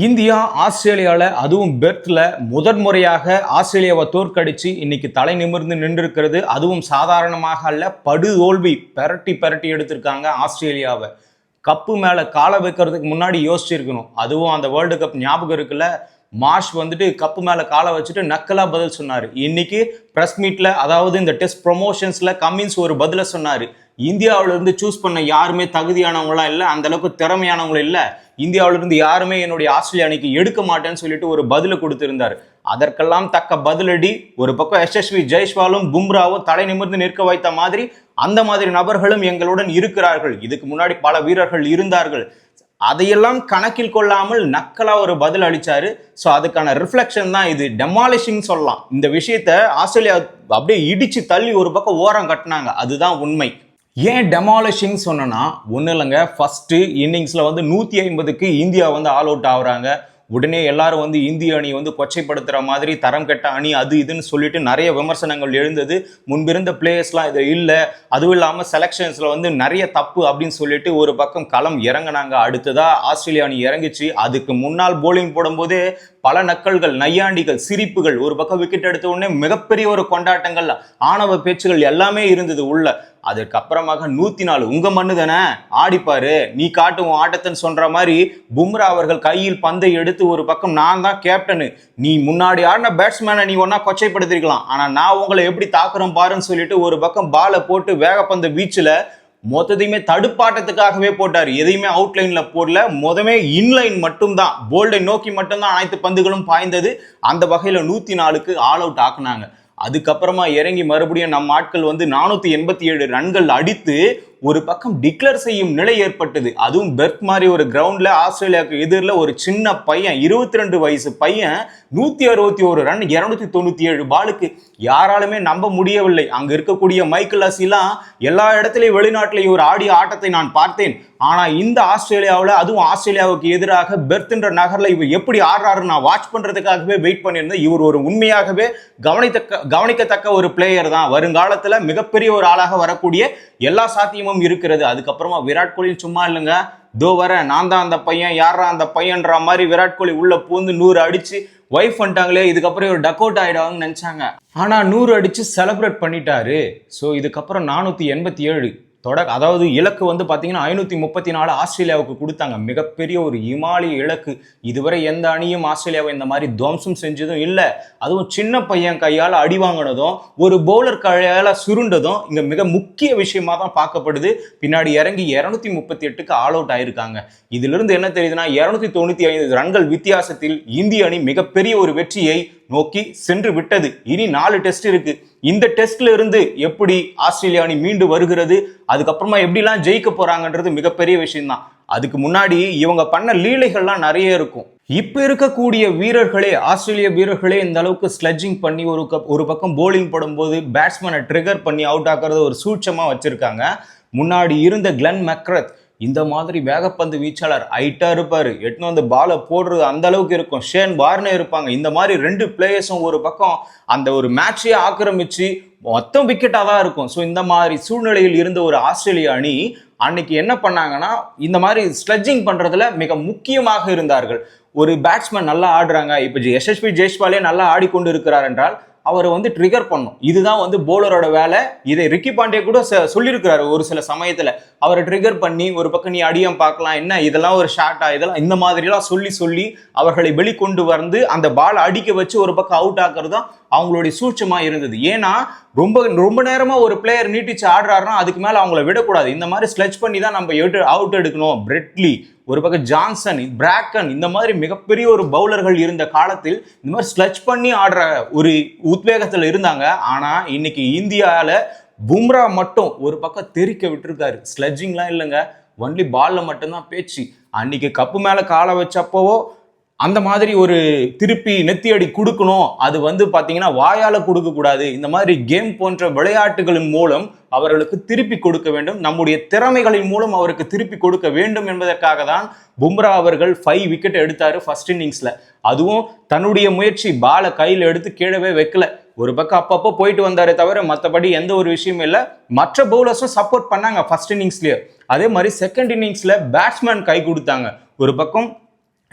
India ஆஸ்திரேலியாவில் அதுவும் பெர்த்தில் முதன் முறையாக ஆஸ்திரேலியாவை தோற்கடிச்சு இன்னைக்கு தலை நிமிர்ந்து நின்றிருக்கிறது. அதுவும் சாதாரணமாக அல்ல படு தோல்வி பெரட்டி பெரட்டி எடுத்திருக்காங்க ஆஸ்திரேலியாவை. கப்பு மேலே காலை வைக்கிறதுக்கு முன்னாடி யோசிச்சிருக்கணும். அதுவும் அந்த வேர்ல்டு கப் ஞாபகம் இருக்குல்ல? மார்ஷ் வந்துட்டு கப்பு மேலே காலை வச்சுட்டு நக்கலாக பதில் சொன்னார். இன்னைக்கு ப்ரெஸ் மீட்டில் அதாவது இந்த டெஸ்ட் ப்ரொமோஷன்ஸில் கம்மின்ஸ் ஒரு பதிலை சொன்னார். இந்தியாவிலிருந்து சூஸ் பண்ண யாருமே தகுதியானவங்களாம் இல்லை அந்த அளவுக்கு திறமையானவங்களும் இல்லை இந்தியாவிலிருந்து யாருமே என்னுடைய ஆஸ்திரேலிய அணிக்கு எடுக்க மாட்டேன்னு சொல்லிட்டு ஒரு பதிலை கொடுத்திருந்தார். அதற்கெல்லாம் தக்க பதிலடி ஒரு பக்கம் எஸ்எஸ்வி ஜெய்ஸ்வாலும் பும்ராவும் தலை நிமிர்ந்து நிற்க வைத்த மாதிரி அந்த மாதிரி நபர்களும் எங்களுடன் இருக்கிறார்கள். இதுக்கு முன்னாடி பல வீரர்கள் இருந்தார்கள். அதையெல்லாம் கணக்கில் கொள்ளாமல் நக்கலா ஒரு பதில் அளிச்சாரு. ஸோ அதுக்கான ரிஃப்ளெக்ஷன் தான் இது. டெமாலிஷிங் சொல்லலாம். இந்த விஷயத்த ஆஸ்திரேலியா அப்படியே இடிச்சு தள்ளி ஒரு பக்கம் ஓரம் கட்டினாங்க. அதுதான் உண்மை. ஏன் டெமாலிஷிங் சொன்னேன்னா ஒன்றும் இல்லைங்க. ஃபஸ்ட்டு இன்னிங்ஸில் வந்து நூற்றி ஐம்பதுக்கு இந்தியா வந்து ஆல் அவுட் ஆகுறாங்க. உடனே எல்லாரும் வந்து இந்திய அணி வந்து கொச்சைப்படுத்துகிற மாதிரி தரம் கெட்ட அணி அது இதுன்னு சொல்லிட்டு நிறைய விமர்சனங்கள் எழுந்தது. முன்பிருந்த பிளேயர்ஸ்லாம் இது இல்லை. அதுவும் இல்லாமல் செலெக்ஷன்ஸில் வந்து நிறைய தப்பு அப்படின்னு சொல்லிட்டு ஒரு பக்கம் களம் இறங்குனாங்க. அடுத்ததாக ஆஸ்திரேலியா அணி இறங்கிச்சு. அதுக்கு முன்னால் போலிங் போடும்போதே பல நக்கல்கள் நையாண்டிகள் சிரிப்புகள் ஒரு பக்கம் விக்கெட் எடுத்த உடனே மிகப்பெரிய ஒரு கொண்டாட்டங்கள் ஆணவ பேச்சுகள் எல்லாமே இருந்தது உள்ள. அதுக்கப்புறமாக நூத்தி நாலு உங்க மண்ணு தானே? ஆடிப்பாரு. நீ காட்டு உன் ஆட்டத்தன்னு சொல்ற மாதிரி பும்ரா அவர்கள் கையில் பந்தை எடுத்து ஒரு பக்கம் நான் தான் கேப்டனு நீ முன்னாடி ஆடின பேட்ஸ்மேனை நீ ஒன்னா கொச்சைப்படுத்திருக்கலாம். ஆனா நான் உங்களை எப்படி தாக்குறோம் பாருன்னு சொல்லிட்டு ஒரு பக்கம் பாலை போட்டு வேகப்பந்து வீச்சுல மொத்தத்தையுமே தடுப்பாட்டத்துக்காகவே போட்டார். எதையுமே அவுட்லைன்ல போடல. மொதமே இன்லைன் மட்டும்தான். போல்டை நோக்கி மட்டும்தான் அனைத்து பந்துகளும் பாய்ந்தது. அந்த வகையில நூத்தி நாலுக்கு ஆல் அவுட் ஆக்குனாங்க. அதுக்கப்புறமா இறங்கி மறுபடியும் நம்ம ஆட்கள் வந்து நானூத்தி எண்பத்தி ஏழு ரன்கள் அடித்து ஒரு பக்கம் டிக்ளேர் செய்யும் நிலை ஏற்பட்டது. அதுவும் பெர்த் மாதிரி ஒரு கிரவுண்ட்ல ஆஸ்திரேலியாவுக்கு எதிரில் ஒரு சின்ன பையன் இருபத்தி ரெண்டு வயசு பையன் நூத்தி அறுபத்தி ஒரு ரன் இருநூத்தி தொண்ணூத்தி ஏழு பாலுக்கு யாராலுமே நம்ப முடியவில்லை. அங்க இருக்கக்கூடிய மைக்கேல் அசிலாம் எல்லா இடத்துலையும் வெளிநாட்டிலேயும் ஒரு ஆடிய ஆட்டத்தை நான் பார்த்தேன். ஆனா இந்த ஆஸ்திரேலியாவில் அதுவும் ஆஸ்திரேலியாவுக்கு எதிராக பெர்த்ன்ற நகரில் இவர் எப்படி ஆடுறாரு நான் வாட்ச் பண்றதுக்காகவே வெயிட் பண்ணியிருந்தேன். இவர் ஒரு உண்மையாகவே கவனித்தக்க கவனிக்கத்தக்க ஒரு பிளேயர் தான். வருங்காலத்தில் மிகப்பெரிய ஒரு ஆளாக வரக்கூடிய எல்லா சாத்தியமும் இருக்கிறது. அதுக்கப்புறமா விராட் கோலி சும்மா இல்லைங்க. தோ வர நான் தான் அந்த பையன் யாரா அந்த பையன்ற மாதிரி விராட் கோலி உள்ள பூந்து நூறு அடிச்சு ஒய்ஃப் பண்ணிட்டாங்களே இதுக்கப்புறம் இவர் டக் அவுட் ஆயிடுவாங்கன்னு நினைச்சாங்க. ஆனா நூறு அடிச்சு செலிப்ரேட் பண்ணிட்டாரு. ஸோ இதுக்கப்புறம் நானூத்தி எண்பத்தி ஏழு. தொட அதாவது இலக்கு வந்து பார்த்தீங்கன்னா ஐநூற்றி முப்பத்தி நாலு ஆஸ்திரேலியாவுக்கு கொடுத்தாங்க. மிகப்பெரிய ஒரு இமாலய இலக்கு. இதுவரை எந்த அணியும் ஆஸ்திரேலியாவை இந்த மாதிரி துவம்சம் செஞ்சதும் இல்லை. அதுவும் சின்ன பையன் கையால் அடி வாங்கினதும் ஒரு பவுலர் கையால் சுருண்டதும் இங்கே மிக முக்கிய விஷயமா தான் பார்க்கப்படுது. பின்னாடி இறங்கி இரநூத்தி முப்பத்தி எட்டுக்கு ஆல் அவுட் ஆயிருக்காங்க. இதிலிருந்து என்ன தெரியுதுன்னா இரநூத்தி தொண்ணூற்றி ஐந்து ரன்கள் வித்தியாசத்தில் இந்திய அணி மிகப்பெரிய ஒரு வெற்றியை நோக்கி சென்று விட்டது. இனி நாலு டெஸ்ட் இருக்கு. இந்த டெஸ்ட்ல இருந்து எப்படி ஆஸ்திரேலியா அணி மீண்டு வருகிறது? அதுக்கப்புறமா எப்படிலாம் ஜெயிக்க போறாங்கன்றது மிகப்பெரிய விஷயம்தான். அதுக்கு முன்னாடி இவங்க பண்ண லீலைகள்லாம் நிறைய இருக்கும். இப்ப இருக்கக்கூடிய வீரர்களே ஆஸ்திரேலிய வீரர்களே இந்த அளவுக்கு ஸ்லெட்ஜிங் பண்ணி ஒரு கப் ஒரு பக்கம் போலிங் போடும்போது பேட்ஸ்மேனை ட்ரிகர் பண்ணி அவுட் ஆக்குறது ஒரு சூட்சமா வச்சிருக்காங்க. முன்னாடி இருந்த கிளன் மெக்ரத் இந்த மாதிரி வேகப்பந்து வீச்சாளர் ஹைட்டாக இருப்பார். எட்டுன்னு வந்து பாலை போடுறது அந்த அளவுக்கு இருக்கும். ஷேன் வார்னே இருப்பாங்க. இந்த மாதிரி ரெண்டு பிளேயர்ஸும் ஒரு பக்கம் அந்த ஒரு மேட்சையே ஆக்கிரமிச்சு மொத்தம் விக்கெட்டாக தான் இருக்கும். ஸோ இந்த மாதிரி சூழ்நிலையில் இருந்த ஒரு ஆஸ்திரேலிய அணி அன்னைக்கு என்ன பண்ணாங்கன்னா இந்த மாதிரி ஸ்லட்ஜிங் பண்ணுறதுல மிக முக்கியமாக இருந்தார்கள். ஒரு பேட்ஸ்மேன் நல்லா ஆடுறாங்க. இப்போ எஸ்எஸ்பி ஜெய்ஸ்வாலே நல்லா ஆடிக்கொண்டு இருக்கிறார் என்றால் அவரை வந்து ட்ரிகர் பண்ணும். இதுதான் வந்து போலரோட வேலை. இதை ரிக்கி பாண்டே கூட ச- சொல்லியிருக்கிறாரு ஒரு சில சமயத்துல. அவரை ட்ரிகர் பண்ணி ஒரு பக்கம் நீ அடியம் பார்க்கலாம் என்ன இதெல்லாம் ஒரு ஷார்ட்டா இதெல்லாம் இந்த மாதிரிலாம் சொல்லி சொல்லி அவர்களை வெளிக்கொண்டு வந்து அந்த பால் அடிக்க வச்சு ஒரு பக்கம் அவுட் ஆக்குறது தான் அவங்களுடைய சூட்சமா இருந்தது. ஏன்னா ரொம்ப ரொம்ப நேரமா ஒரு பிளேயர் நீட்டிச்சு ஆடுறாருன்னா அதுக்கு மேல அவங்கள விடக்கூடாது. இந்த மாதிரி ஸ்லெச் பண்ணி தான் நம்ம எட்டு அவுட் எடுக்கணும். பிரெட்லி ஒரு பக்கம் ஜான்சன் பிராக்கன் இந்த மாதிரி மிகப்பெரிய ஒரு பவுலர்கள் இருந்த காலத்தில் இந்த மாதிரி ஸ்லெட்ச் பண்ணி ஆடுற ஒரு உத்வேகத்தில் இருந்தாங்க. ஆனா இன்னைக்கு இந்தியாவில் பும்ரா மட்டும் ஒரு பக்கம் தெறிக்க விட்டுருக்காரு. ஸ்லெட்ஜிங்லாம் இல்லைங்க. ஒன்லி பால்ல மட்டும்தான் பேச்சு. அன்னைக்கு கப்பு மேல காலை வச்சப்போவோ அந்த மாதிரி ஒரு திருப்பி நெத்தி அடி கொடுக்கணும். அது வந்து பார்த்தீங்கன்னா வாயால் கொடுக்கக்கூடாது. இந்த மாதிரி கேம் போன்ற விளையாட்டுகளின் மூலம் அவர்களுக்கு திருப்பி கொடுக்க வேண்டும். நம்முடைய திறமைகளின் மூலம் அவருக்கு திருப்பி கொடுக்க வேண்டும் என்பதற்காக தான் பும்ரா அவர்கள் ஃபைவ் விக்கெட் எடுத்தார் ஃபர்ஸ்ட் இன்னிங்ஸில் அதுவும் தன்னுடைய முயற்சி பாலை கையில் எடுத்து கீழவே வைக்கல. ஒரு பக்கம் அப்பப்போ போயிட்டு வந்தாரே தவிர மற்றபடி எந்த ஒரு விஷயமும் இல்லை. மற்ற பவுலர்ஸும் சப்போர்ட் பண்ணாங்க ஃபர்ஸ்ட் இன்னிங்ஸ்லேயே அதே மாதிரி செகண்ட் இன்னிங்ஸில் பேட்ஸ்மேன் கை கொடுத்தாங்க. ஒரு பக்கம்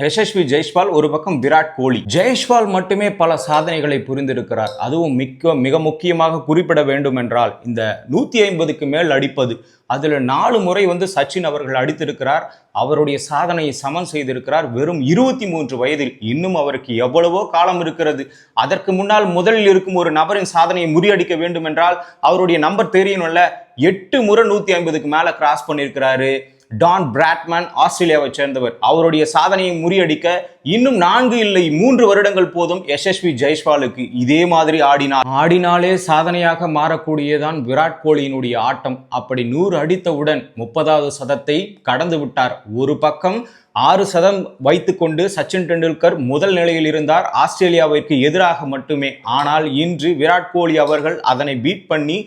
யசஸ்வி ஜெய்ஷ்வால் ஒரு பக்கம் விராட் கோலி. ஜெய்ஷ்வால் மட்டுமே பல சாதனைகளை புரிந்திருக்கிறார். அதுவும் மிக்க மிக முக்கியமாக குறிப்பிட வேண்டும் என்றால் இந்த நூத்தி ஐம்பதுக்கு மேல் அடிப்பது. அதில் நாலு முறை வந்து சச்சின் அவர்கள் அடித்திருக்கிறார். அவருடைய சாதனையை சமன் செய்திருக்கிறார். வெறும் இருபத்தி மூன்று வயதில் இன்னும் அவருக்கு எவ்வளவோ காலம் இருக்கிறது. அதற்கு முன்னால் முதலில் இருக்கும் ஒரு நபரின் சாதனையை முறியடிக்க வேண்டும் என்றால் அவருடைய நம்பர் தெரியணும்ல எட்டு முறை நூத்தி ஐம்பதுக்கு மேல கிராஸ் பண்ணியிருக்கிறாரு. டான் பிராட்மேன் ஆஸ்திரேலியாவை சேர்ந்தவர். அவருடைய சாதனையை முறியடிக்க இன்னும் நான்கு இல்லை மூன்று வருடங்கள் போதும் யசஸ்வி ஜெய்ஸ்வாலுக்கு இதே மாதிரி ஆடினார். ஆடினாலே சாதனையாக மாறக்கூடியதான் விராட் கோலியினுடைய ஆட்டம். அப்படி நூறு அடித்தவுடன் முப்பதாவது சதத்தை கடந்து விட்டார். ஒரு பக்கம் ஆறு சதம் வைத்துக்கொண்டு சச்சின் டெண்டுல்கர் முதல் நிலையில் இருந்தார். ஆஸ்திரேலியாவிற்கு எதிராக மட்டுமே. ஆனால் இன்று விராட் கோலி அவர்கள் அதனை பீட் பண்ணி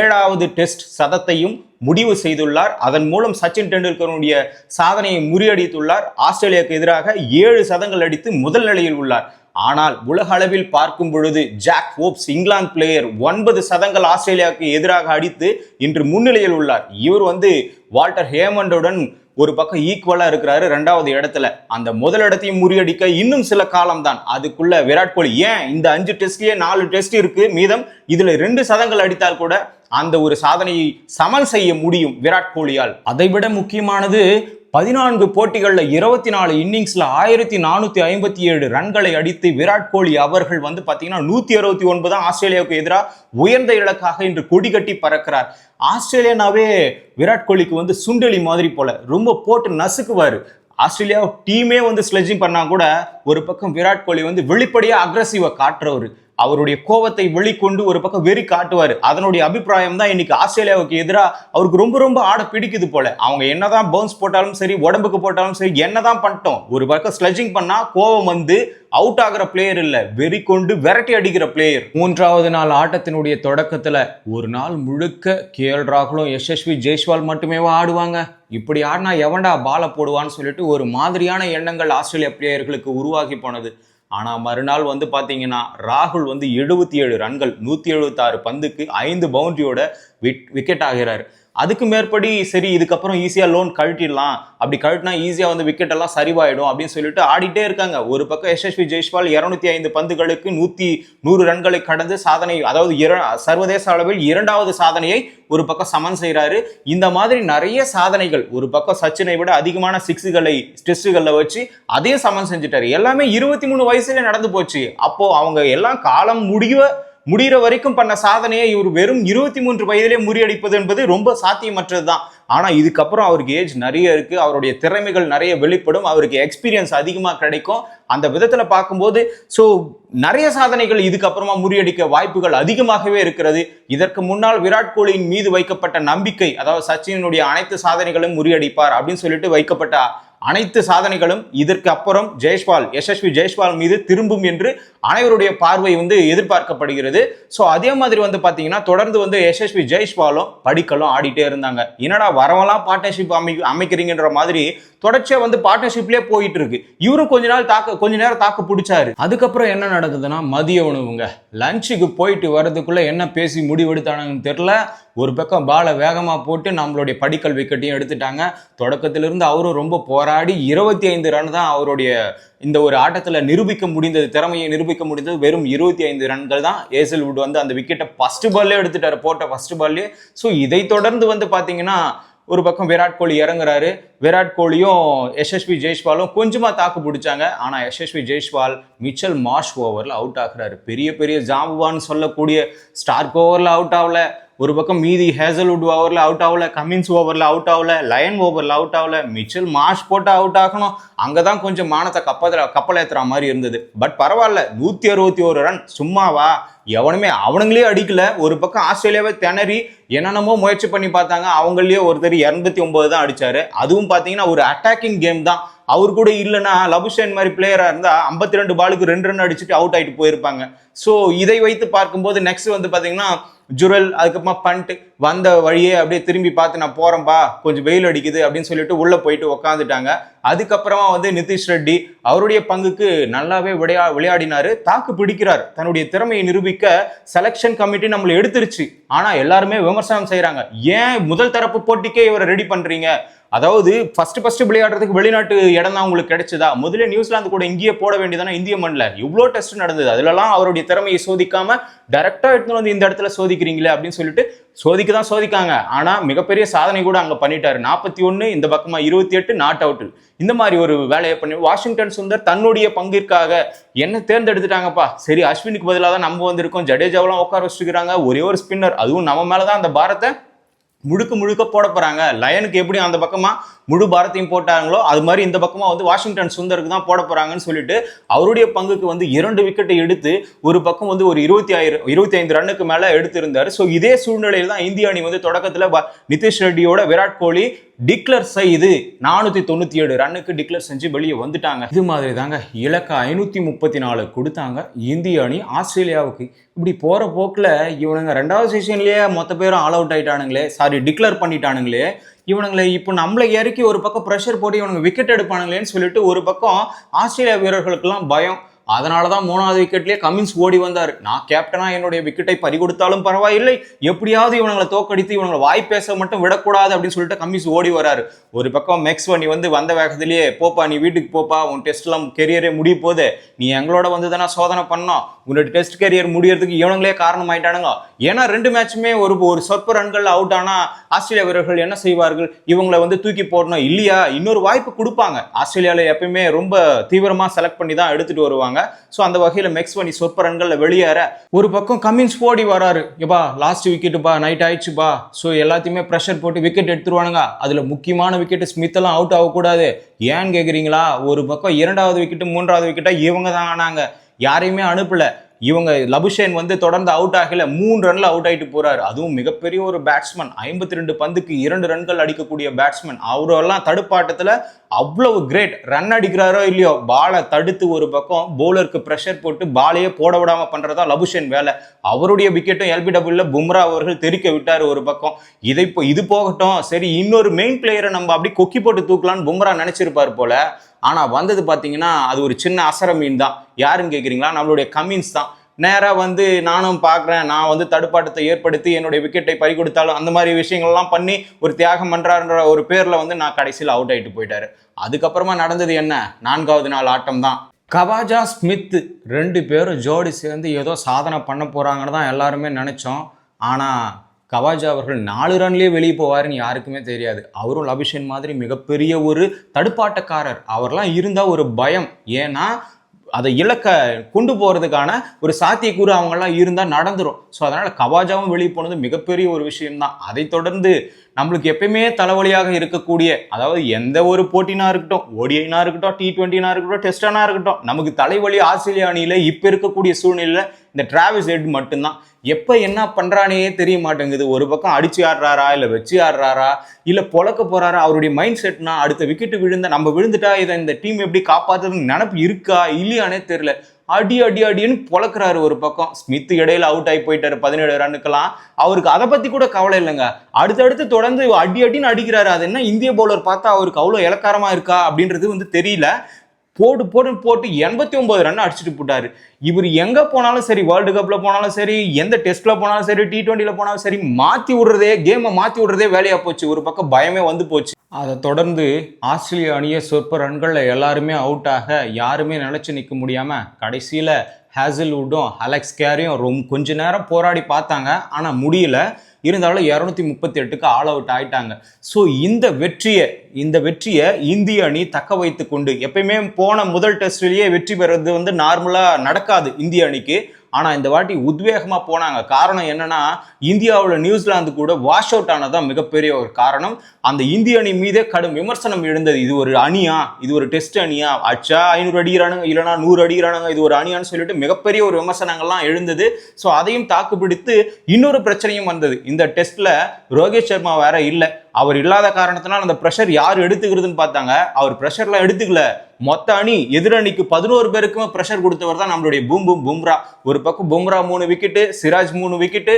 ஏழாவது டெஸ்ட் சதத்தையும் முடிவு செய்துள்ளார். அதன் மூலம் சச்சின் டெண்டுல்கருடைய சாதனையை முறியடித்துள்ளார். ஆஸ்திரேலியாவுக்கு எதிராக ஏழு சதங்கள் அடித்து முதல் நிலையில் உள்ளார். ஆனால் உலக அளவில் பார்க்கும் பொழுது ஜாக் ஹோப்ஸ் இங்கிலாந்து பிளேயர் ஒன்பது சதங்கள் ஆஸ்திரேலியாவுக்கு எதிராக அடித்து இன்று முன்னிலையில் உள்ளார். இவர் வந்து வால்டர் ஹேமண்டுடன் ஒரு பக்கம் ஈக்குவலா இருக்கிறாரு ரெண்டாவது இடத்துல. அந்த முதல் இடத்தையும் முறியடிக்க இன்னும் சில காலம் தான் அதுக்குள்ள விராட் கோலி ஏன் இந்த அஞ்சு டெஸ்ட்லயே நாலு டெஸ்ட் இருக்கு மீதம்? இதுல ரெண்டு சதங்கள் அடித்தால் கூட அந்த ஒரு சாதனையை சமன் செய்ய முடியும் விராட் கோலியால். அதைவிட முக்கியமானது பதினான்கு போட்டிகளில் இருபத்தி நாலு இன்னிங்ஸில் ஆயிரத்தி நானூற்றி ஐம்பத்தி ஏழு ரன்களை அடித்து விராட் கோலி அவர்கள் வந்து பார்த்தீங்கன்னா நூற்றி அறுபத்தி ஒன்பது ஆஸ்திரேலியாவுக்கு எதிராக உயர்ந்த இலக்காக இன்று கொடி கட்டி பறக்கிறார். ஆஸ்திரேலியானாவே விராட் கோலிக்கு வந்து சுண்டலி மாதிரி போல ரொம்ப போட்டு நசுக்குவார். ஆஸ்திரேலியா டீமே வந்து ஸ்லெஜிங் பண்ணால் கூட ஒரு பக்கம் விராட் கோலி வந்து வெளிப்படையாக அக்ரஸிவாக காட்டுறவர். அவருடைய கோவத்தை வெளிக்கொண்டு ஒரு பக்கம் வெறி காட்டுவார். அதனுடைய அபிப்பிராயம் தான் இன்னைக்கு ஆஸ்திரேலியாவுக்கு எதிராக அவருக்கு ரொம்ப ரொம்ப ஆட பிடிக்குது போல. அவங்க என்னதான் பவுன்ஸ் போட்டாலும் சரி உடம்புக்கு போட்டாலும் சரி என்னதான் பண்ணிட்டோம். ஒரு பக்கம் ஸ்லெஜிங் பண்ணா கோவம் வந்து அவுட் ஆகிற பிளேயர் இல்ல. வெறி கொண்டு விரட்டி அடிக்கிற பிளேயர் மூன்றாவது நாள் ஆட்டத்தினுடைய தொடக்கத்துல ஒரு நாள் முழுக்க கே எல் ராகுலும் யசஸ்வி ஜெய்ஸ்வால் மட்டுமே ஆடுவாங்க? இப்படி ஆடினா எவன்டா பாலை போடுவான்னு சொல்லிட்டு ஒரு மாதிரியான எண்ணங்கள் ஆஸ்திரேலியா பிளேயர்களுக்கு உருவாகி போனது. ஆனால் மறுநாள் வந்து பார்த்தீங்கன்னா ராகுல் வந்து எழுபத்தி ஏழு ரன்கள் நூற்றி எழுபத்தாறு பந்துக்கு ஐந்து பவுண்டரியோட விட் விக்கெட் ஆகிறார். அதுக்கு மேற்படி சரி இதுக்கப்புறம் ஈஸியாக லோன் கழட்டிடலாம். அப்படி கழட்டினா ஈஸியாக வந்து விக்கெட் எல்லாம் சரிவாயிடும் அப்படின்னு சொல்லிட்டு ஆடிட்டே இருக்காங்க. ஒரு பக்கம் யஷஸ்வி ஜெய்ஷ்வால் இரநூத்தி ஐந்து பந்துகளுக்கு நூற்றி நூறு ரன்களை கடந்து சாதனை அதாவது இர சர்வதேச அளவில் இரண்டாவது சாதனையை ஒரு பக்கம் சமன் செய்கிறாரு இந்த மாதிரி நிறைய சாதனைகள் ஒரு பக்கம் சச்சினை விட அதிகமான சிக்ஸுகளை டெஸ்ட்டுகளில் வச்சு அதையும் சமன் செஞ்சுட்டாரு. எல்லாமே இருபத்தி மூணு வயசு வயசுல நடந்து போச்சு. அப்போ அவங்க எல்லாம் காலம் முடிவ முடிகிற வரைக்கும் பண்ண சாதனையை இவர் வெறும் இருபத்தி மூன்று வயதிலே முறியடிப்பது என்பது ரொம்ப சாத்தியமற்றது தான் ஆனால் இதுக்கப்புறம் அவருக்கு ஏஜ் நிறைய இருக்குது அவருடைய திறமைகள் நிறைய வெளிப்படும் அவருக்கு எக்ஸ்பீரியன்ஸ் அதிகமாக கிடைக்கும். அந்த விதத்தில் பார்க்கும்போது ஸோ நிறைய சாதனைகள் இதுக்கப்புறமா முறியடிக்க வாய்ப்புகள் அதிகமாகவே இருக்கிறது. இதற்கு முன்னால் விராட் கோலியின் மீது வைக்கப்பட்ட நம்பிக்கை அதாவது சச்சினுடைய அனைத்து சாதனைகளும் முறியடிப்பார் அப்படின்னு சொல்லிட்டு வைக்கப்பட்ட அனைத்து சாதனைகளும் இதற்கு அப்புறம் ஜெய்ஸ்வால் யசஸ்வி ஜெய்ஸ்வால் மீது திரும்பும் என்று அனைவருடைய பார்வை வந்து எதிர்பார்க்கப்படுகிறது. ஸோ அதே மாதிரி வந்து பார்த்தீங்கன்னா தொடர்ந்து வந்து யசஸ்வி ஜெய்ஸ்வாலும் படிக்கலும் ஆடிட்டே இருந்தாங்க. என்னடா வரவெல்லாம் பார்ட்னர்ஷிப் அமை அமைக்கிறீங்கன்ற மாதிரி தொடர்ச்சியாக வந்து பார்ட்னர்ஷிப்லேயே போயிட்டு இருக்கு இவரும் கொஞ்ச நாள் தாக்க கொஞ்ச நேரம் தாக்கு பிடிச்சாரு. அதுக்கப்புறம் என்ன நடக்குதுன்னா மதிய உணவுங்க. லஞ்சுக்கு போயிட்டு வர்றதுக்குள்ள என்ன பேசி முடிவெடுத்தானுங்கன்னு தெரில ஒரு பக்கம் பாலை வேகமாக போட்டு நம்மளுடைய படிக்கல் விக்கெட்டையும் எடுத்துட்டாங்க. தொடக்கத்திலிருந்து அவரும் ரொம்ப போராடி இருபத்தி ஐந்து ரன் தான் அவருடைய இந்த ஒரு ஆட்டத்தில் நிரூபிக்க முடிந்தது திறமையை நிரூபிக்க முடிந்தது. வெறும் இருபத்தி ஐந்து ரன்கள் தான் ஏசல் வுட் வந்து அந்த விக்கெட்டை ஃபர்ஸ்ட் பால்லே எடுத்துட்டார் போட்ட ஃபர்ஸ்ட் பால்லே ஸோ இதை தொடர்ந்து வந்து பார்த்தீங்கன்னா ஒரு பக்கம் விராட் கோலி இறங்குறாரு. விராட் கோலியும் யசஸ்வி ஜெய்ஷ்வாலும் கொஞ்சமா தாக்கு பிடிச்சாங்க. ஆனா யஷஸ்வி ஜெய்ஷ்வால் மிச்சல் மார்ஷ் ஓவர்ல அவுட் ஆகுறாரு. பெரிய பெரிய ஜாம்புவான்னு சொல்லக்கூடிய ஸ்டார்க் ஓவர்ல அவுட் ஆகல. ஒரு பக்கம் மீதி ஹேசல்வுட் ஓவரில் அவுட் ஆகல கமின்ஸ் ஓவரில் அவுட் ஆகல லயன் ஓவரில் அவுட் ஆகல மிச்சல் மார்ஷ் போட்டு அவுட் ஆகணும். அங்கே தான் கொஞ்சம் மானத்தை கப்பத்தில் கப்பல் ஏற்றுற மாதிரி இருந்தது. பட் பரவாயில்ல நூற்றி அறுபத்தி ஒரு ரன். சும்மாவா? எவனுமே அவனுங்களே அடிக்கல. ஒரு பக்கம் ஆஸ்திரேலியாவை திணறி என்னென்னமோ முயற்சி பண்ணி பார்த்தாங்க. அவங்களே ஒருத்தர் இரநூத்தி ஒன்பது தான் அடிச்சாரு. அதுவும் பார்த்தீங்கன்னா ஒரு அட்டாக்கிங் கேம் தான். அவர் கூட இல்லைன்னா லபுஷேன் மாதிரி பிளேயராக இருந்தால் ஐம்பத்தி ரெண்டு பாலுக்கு ரெண்டு ரன் அடிச்சுட்டு அவுட் ஆகிட்டு போயிருப்பாங்க. ஸோ இதை வைத்து பார்க்கும்போது நெக்ஸ்ட் வந்து பார்த்தீங்கன்னா ஜுரல் அதுக்கப்புறமா பண்ட் வந்த வழியே அப்படியே திரும்பி பார்த்து நான் போறேன்பா கொஞ்சம் வெயில் அடிக்குது அப்படின்னு சொல்லிட்டு உள்ள போயிட்டு உக்காந்துட்டாங்க. அதுக்கப்புறமா வந்து நிதிஷ் ரெட்டி அவருடைய பங்குக்கு நல்லாவே விளையா விளையாடினாரு. தாக்கு பிடிக்கிறார். தன்னுடைய திறமையை நிரூபிக்க செலெக்ஷன் கமிட்டி நம்மளை எடுத்துருச்சு. ஆனா எல்லாருமே விமர்சனம் செய்யறாங்க ஏன் முதல் தரப்பு போட்டிக்கே இவரை ரெடி பண்றீங்க? அதாவது ஃபர்ஸ்ட் ஃபர்ஸ்ட் விளையாடுறதுக்கு வெளிநாட்டு இடம் தான் உங்களுக்கு கிடைச்சதா? முதல்ல நியூசிலாந்து கூட இங்கேயே போட வேண்டியதானே இந்திய மண்ணில். இவ்வளோ டெஸ்ட் நடந்தது. அதுலலாம் அவருடைய திறமையை சோதிக்காம டைரக்டா எடுத்துன்னு வந்து இந்த இடத்துல சோதி சோதிக்கிறீங்களே அப்படின்னு சொல்லிட்டு சோதிக்க தான் சோதிக்காங்க. ஆனால் மிகப்பெரிய சாதனை கூட அங்க பண்ணிட்டாரு. நாற்பத்தி ஒன்னு இந்த பக்கமா இருபத்தி எட்டு நாட் அவுட் இந்த மாதிரி ஒரு வேலையை பண்ணி வாஷிங்டன் சுந்தர் தன்னுடைய பங்கிற்காக என்ன தேர்ந்தெடுத்துட்டாங்கப்பா. சரி அஸ்வினுக்கு பதிலாக தான் நம்ம வந்திருக்கோம். ஜடேஜாவெல்லாம் உட்கார வச்சுக்கிறாங்க ஒரே ஒரு ஸ்பின்னர் அதுவும் நம்ம மேலதான் அந்த பாரத்தை முழுக்க முழுக்க போட போறாங்க. லயனுக்கு எப்படி அந்த பக்கமா முழு பாரத்தையும் போட்டாங்களோ அது மாதிரி இந்த பக்கமா வந்து வாஷிங்டன் சுந்தருக்கு தான் போட போறாங்கன்னு சொல்லிட்டு அவருடைய பங்குக்கு வந்து இரண்டு விக்கெட்டை எடுத்து ஒரு பக்கம் வந்து ஒரு இருபத்தி ஆயிரம் இருபத்தி ஐந்து ரன்னுக்கு மேல எடுத்திருந்தாரு. ஸோ இதே சூழ்நிலையில் தான் இந்திய அணி வந்து தொடக்கத்தில் ப- நிதிஷ் ரெட்டியோட விராட் கோலி டிக்ளேர் செய்து நானூற்றி தொண்ணூற்றி ஏழு ரன்னுக்கு டிக்ளேர் செஞ்சு வெளியே வந்துட்டாங்க. இது மாதிரி தாங்க இலக்கு ஐநூற்றி முப்பத்தி நாலு கொடுத்தாங்க இந்திய அணி. ஆஸ்திரேலியாவுக்கு இப்படி போகிற போக்கில் இவனுங்க ரெண்டாவது சீசன்லேயே மொத்த பேரும் ஆல் அவுட் ஆயிட்டானுங்களே. சாரி டிக்ளேர் பண்ணிட்டானுங்களே. இவனுங்களை இப்போ நம்மளை இறக்கி ஒரு பக்கம் ப்ரெஷர் போட்டு இவனுங்க விக்கெட் எடுப்பானுங்களேன்னு சொல்லிட்டு ஒரு பக்கம் ஆஸ்திரேலியா வீரர்களுக்கெல்லாம் பயம். அதனால தான் மூணாவது விக்கெட்லேயே கமின்ஸ் ஓடி வந்தார். நான் கேப்டனா என்னுடைய விக்கெட்டை பறி கொடுத்தாலும் பரவாயில்லை. எப்படியாவது இவங்களை தோக்கடித்து இவங்களை வாய் பேச மட்டும் விடக்கூடாது அப்படின்னு சொல்லிட்டு கமின்ஸ் ஓடி வராரு. ஒரு பக்கம் மேக்ஸ் பண்ணி வந்து வந்த வேகத்திலேயே போப்பா நீ வீட்டுக்கு போப்பா உன் டெஸ்ட்லாம் கெரியரே முடிய போகுது. நீ எங்களோட வந்து தானே சோதனை பண்ணோம். உன்னோட டெஸ்ட் கெரியர் முடியறதுக்கு இவனுங்களே காரணம் ஆயிட்டானுங்க ஏன்னா ரெண்டு மேட்சுமே ஒரு ஒரு சொற்ப ரன்கள் அவுட் ஆனால் ஆஸ்திரேலியா வீரர்கள் என்ன செய்வார்கள்? இவங்களை வந்து தூக்கி போடணும் இல்லையா? இன்னொரு வாய்ப்பு கொடுப்பாங்க. ஆஸ்திரேலியாவில் எப்பயுமே ரொம்ப தீவிரமாக செலக்ட் பண்ணி தான் எடுத்துகிட்டு வருவாங்க. ஸோ அந்த வகையில் மெக்ஸ் பண்ணி சொற்ப ரன்களில் வெளியேற ஒரு பக்கம் கமின்ஸ் போடி வராரு. எப்பா லாஸ்ட் விக்கெட்டுப்பா நைட் ஆயிடுச்சுப்பா ஸோ எல்லாத்தையுமே ப்ரெஷர் போட்டு விக்கெட் எடுத்துருவானுங்க. அதில் முக்கியமான விக்கெட்டு ஸ்மித் எல்லாம் அவுட் ஆகக்கூடாது. ஏன்னு கேட்குறீங்களா ஒரு பக்கம் இரண்டாவது விக்கெட்டு மூன்றாவது விக்கெட்டை இவங்க தான் ஆனாங்க. யாரையுமே அனுப்பல. இவங்க லபுஷேன் வந்து தொடர்ந்து அவுட் ஆகல. மூணு ரன்ல அவுட் ஆயிட்டு போறாரு. அதுவும் மிகப்பெரிய ஒரு பேட்ஸ்மேன் ஐம்பத்தி ரெண்டு பந்துக்கு இரண்டு ரன்கள் அடிக்கக்கூடிய பேட்ஸ்மேன் அவரெல்லாம் தடுப்பாட்டத்துல அவ்வளவு கிரேட் ரன் அடிக்கிறாரோ இல்லையோ பாலை தடுத்து ஒரு பக்கம் பவுலருக்கு ப்ரெஷர் போட்டு பாலையே போட விடாம பண்றதா லபுஷேன் வேலை. அவருடைய விக்கெட்டும் எல்பிடபிள்யூல பும்ரா அவர்கள் தெரிக்க விட்டார் ஒரு பக்கம். இதை இப்போ இது போகட்டும். சரி இன்னொரு மெயின் பிளேயரை நம்ம அப்படி கொக்கி போட்டு தூக்கலாம்னு பும்ரா நினைச்சிருப்பார் போல. ஆனால் வந்தது பார்த்தீங்கன்னா அது ஒரு சின்ன அசர மீன் தான். யாருன்னு கேட்குறீங்களா நம்மளுடைய கமின்ஸ் தான். நேராக வந்து நானும் பார்க்குறேன் நான் வந்து தடுப்பாட்டத்தை ஏற்படுத்தி என்னுடைய விக்கெட்டை பறி கொடுத்தாலும் அந்த மாதிரி விஷயங்கள்லாம் பண்ணி ஒரு தியாகம் பண்ணுறாருன்ற ஒரு பேரில் வந்து நான் கடைசியில் அவுட் ஆயிட்டு போயிட்டாரு. அதுக்கப்புறமா நடந்தது என்ன? நான்காவது நாள் ஆட்டம் தான். கவாஜா ஸ்மித் ரெண்டு பேரும் ஜோடி சேர்ந்து ஏதோ சாதனை பண்ண போகிறாங்கன்னு தான் எல்லாருமே நினச்சோம். ஆனால் கவாஜா அவர்கள் நாலு ரன்லேயே வெளியே போவாருன்னு யாருக்குமே தெரியாது. அவரும் லபிஷன் மாதிரி மிகப்பெரிய ஒரு தடுப்பாட்டக்காரர். அவர்லாம் இருந்தால் ஒரு பயம். ஏன்னா அதை இலக்க கொண்டு போகிறதுக்கான ஒரு சாத்தியக்கூறு அவங்கெல்லாம் இருந்தால் நடந்துடும் ஸோ அதனால் கவாஜாவும் வெளியே போனது மிகப்பெரிய ஒரு விஷயம்தான். அதை தொடர்ந்து நம்மளுக்கு எப்பயுமே தலைவலியாக இருக்கக்கூடிய அதாவது எந்த ஒரு போட்டினா இருக்கட்டும் ஓடிஐனா இருக்கட்டும் டி டுவெண்ட்டினா இருக்கட்டும் டெஸ்டானா இருக்கட்டும் நமக்கு தலைவலி ஆஸ்திரேலியா அணியில இப்போ இருக்கக்கூடிய சூழ்நிலையில இந்த டிராவல்ஸ் ஹெட் மட்டும்தான். எப்போ என்ன பண்றானே தெரிய மாட்டேங்குது. ஒரு பக்கம் அடிச்சு ஆடுறாரா இல்லை வச்சு ஆடுறாரா இல்லை பொழக்க போறாரா அவருடைய மைண்ட் செட்னா அடுத்த விக்கெட்டு விழுந்தா நம்ம விழுந்துட்டா இதை இந்த டீம் எப்படி காப்பாத்துறதுன்னு நினப்பு இருக்கா இல்லையானே தெரியல. அடி அடி அடின்னு பொழக்கிறாரு ஒரு பக்கம். ஸ்மித் இடையில அவுட் ஆகி போயிட்டாரு பதினேழு ரன்னுக்கெல்லாம். அவருக்கு அதை பத்தி கூட கவலை இல்லைங்க. அடுத்தடுத்து தொடர்ந்து அடி அடின்னு அடிக்கிறாரு. அது என்ன இந்திய பவுலர் பார்த்தா அவருக்கு அவ்வளோ இலக்காரமா இருக்கா அப்படின்றது வந்து தெரியல. போட்டு போட்டு போட்டு எண்பத்தி ஒன்பது ரன் அடிச்சுட்டு போட்டாரு. இவர் எங்க போனாலும் சரி வேர்ல்டு கப்ல போனாலும் சரி எந்த டெஸ்ட்ல போனாலும் சரி டி டுவெண்ட்டில போனாலும் சரி மாத்தி விடுறதே கேமை மாத்தி விடுறதே வேலையா போச்சு. ஒரு பக்கம் பயமே வந்து போச்சு. அதை தொடர்ந்து ஆஸ்திரேலிய அணியை சொற்ப ரன்கள்ல எல்லாருமே அவுட் ஆக யாருமே நிலைச்சு நிற்க முடியாம கடைசியில ஹேசல்வுட்டும் அலெக்ஸ் கேரியும் ரொம்ப கொஞ்ச நேரம் போராடி பார்த்தாங்க. ஆனா முடியல. இருந்தாலும் இரநூத்தி முப்பத்தி எட்டுக்கு ஆல் அவுட் ஆயிட்டாங்க. ஸோ இந்த வெற்றியை இந்த வெற்றியை இந்திய அணி தக்க வைத்து கொண்டு எப்பயுமே போன முதல் டெஸ்ட்லேயே வெற்றி பெறது வந்து நார்மலாக நடக்காது இந்திய அணிக்கு. ஆனால் இந்த வாட்டி உத்வேகமாக போனாங்க. காரணம் என்னன்னா இந்தியாவில் நியூசிலாந்து கூட வாஷ் அவுட் ஆனதான் மிகப்பெரிய ஒரு காரணம். அந்த இந்திய அணி மீதே கடும் விமர்சனம் எழுந்தது. இது ஒரு அணியா? இது ஒரு டெஸ்ட் அணியா? அச்சா ஐநூறு அடிக்கிறானுங்க இல்லைனா நூறு அடிக்கிறானுங்க இது ஒரு அணியான்னு சொல்லிட்டு மிகப்பெரிய ஒரு விமர்சனங்கள்லாம் எழுந்தது. ஸோ அதையும் தாக்குப்பிடித்து இன்னொரு பிரச்சனையும் வந்தது. இந்த டெஸ்ட்ல ரோஹித் சர்மா வேற இல்லை. அவர் இல்லாத காரணத்தினால் அந்த ப்ரெஷர் யார் எடுத்துக்கிறதுன்னு பார்த்தாங்க. அவர் ப்ரெஷர்லாம் எடுத்துக்கல. மொத்த அணி எதிரணிக்கு பதினோரு பேருக்குமே ப்ரெஷர் கொடுத்தவர் தான் நம்மளுடைய பூம் பூம் பும்ரா ஒரு பக்கம் பும்ரா மூணு விக்கெட்டு சிராஜ் மூணு விக்கெட்டு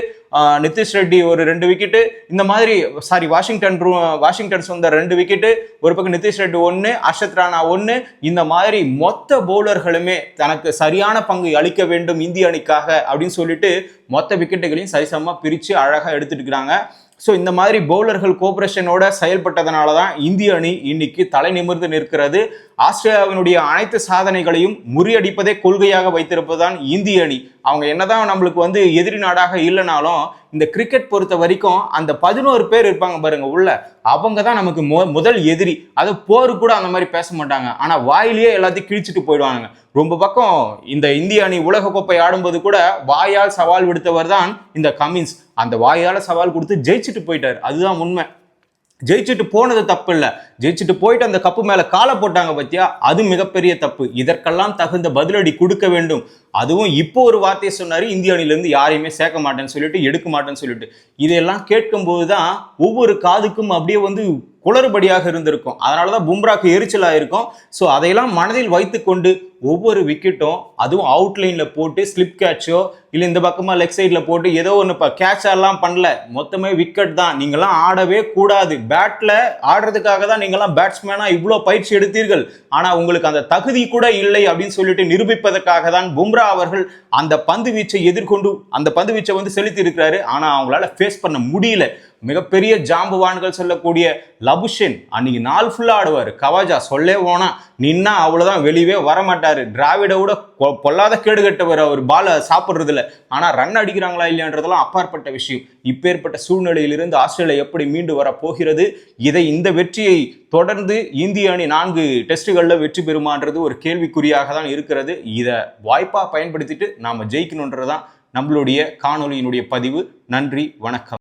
நிதிஷ் ரெட்டி ஒரு ரெண்டு விக்கெட்டு இந்த மாதிரி சாரி வாஷிங்டன் ரூ- வாஷிங்டன் சுந்தர் ரெண்டு விக்கெட்டு ஒரு பக்கம் நிதிஷ் ரெட்டி ஒன்று அர்ஷத் ராணா ஒன்று இந்த மாதிரி மொத்த பவுலர்களுமே தனக்கு சரியான பங்கு அளிக்க வேண்டும் இந்திய அணிக்காக அப்படின்னு சொல்லிட்டு மொத்த விக்கெட்டுகளையும் சரிசமமாக பிரித்து அழகாக எடுத்துட்டு இருக்கிறாங்க. ஸோ இந்த மாதிரி பவுலர்கள் கோஆபரேஷனோட செயல்பட்டதனால தான் இந்திய அணி இன்னைக்கு தலை நிமிர்ந்து நிற்கிறது. ஆஸ்திரேலியாவினுடைய அனைத்து சாதனைகளையும் முறியடிப்பதே கொள்கையாக வைத்திருப்பதுதான் இந்திய அணி. அவங்க என்னதான் நம்மளுக்கு வந்து எதிரி நாடாக இல்லைனாலும் இந்த கிரிக்கெட் பொறுத்த வரைக்கும் அந்த பதினோரு பேர் இருப்பாங்க பாருங்க உள்ள. அவங்க தான் நமக்கு மொ- முதல் எதிரி. அது போர் கூட அந்த மாதிரி பேச மாட்டாங்க. ஆனால் வாயிலேயே எல்லாத்தையும் கிழிச்சிட்டு போயிடுவாங்க ரொம்ப பக்கம் இந்த இந்திய அணி உலகக்கோப்பை ஆடும்போது கூட வாயால் சவால் விடுத்தவர் தான் இந்த கமின்ஸ். அந்த வாயால் சவால் கொடுத்து ஜெயிச்சுட்டு போயிட்டார். அதுதான் உண்மை. ஜெயிச்சுட்டு போனது தப்பு இல்லை ஜெயிச்சுட்டு போயிட்டு அந்த கப்பு மேலே காலை போட்டாங்க பத்தியா? அது மிகப்பெரிய தப்பு. இதற்கெல்லாம் தகுந்த பதிலடி கொடுக்க வேண்டும். அதுவும் இப்போ ஒரு வார்த்தையை சொன்னார் இந்திய அணிலேருந்து யாரையுமே சேர்க்க மாட்டேன்னு சொல்லிட்டு எடுக்க மாட்டேன்னு சொல்லிட்டு. இதையெல்லாம் கேட்கும்போது தான் ஒவ்வொரு காதுக்கும் அப்படியே வந்து குளறுபடியாக இருந்திருக்கும். அதனால தான் பும்ராக்கு எரிச்சலாக இருக்கும் ஸோ அதையெல்லாம் மனதில் வைத்துக்கொண்டு ஒவ்வொரு விக்கெட்டும் அதுவும் அவுட்லைனில் போட்டு ஸ்லிப் கேட்சோ இல்லை இந்த பக்கமாக லெக் சைடில் போட்டு ஏதோ ஒன்று இப்போ கேட்செல்லாம் பண்ணல. மொத்தமே விக்கெட் தான். நீங்களாம் ஆடவே கூடாது. பேட்டில் ஆடுறதுக்காக தான் நீங்களாம் பேட்ஸ்மேனாக இவ்வளோ பயிற்சி எடுத்தீர்கள். ஆனால் உங்களுக்கு அந்த தகுதி கூட இல்லை அப்படின்னு சொல்லிட்டு நிரூபிப்பதற்காக தான் பும்ரா அவர்கள் அந்த பந்து வீச்சை எதிர்கொண்டு அந்த பந்து வீச்சை வந்து செலுத்தி இருக்கிறாரு ஆனால் அவங்களால ஃபேஸ் பண்ண முடியல. மிகப்பெரிய ஜாம்புவான்கள் சொல்லக்கூடிய லபுஷன் அன்னைக்கு நாள் ஃபுல்லாக ஆடுவார். கவாஜா சொல்லே போனால் நின்னா அவ்வளோதான் வெளியவே வரமாட்டார். டிராவிடோட கொ- பொல்லாத கேடு கட்டவர் அவர் பாலை சாப்பிட்றதில்ல. ஆனால் ரன் அடிக்கிறாங்களா இல்லையான்றதெல்லாம் அப்பாற்பட்ட விஷயம். இப்பேற்பட்ட சூழ்நிலையிலிருந்து ஆஸ்திரேலியா எப்படி மீண்டு வர போகிறது? இதை இந்த வெற்றியை தொடர்ந்து இந்திய அணி நான்கு டெஸ்ட்டுகளில் வெற்றி பெறுமான்றது ஒரு கேள்விக்குறியாக தான் இருக்கிறது. இதை வாய்ப்பாக பயன்படுத்திட்டு நாம் ஜெயிக்கணுன்றதான் நம்மளுடைய காணொளியினுடைய பதிவு. நன்றி வணக்கம்.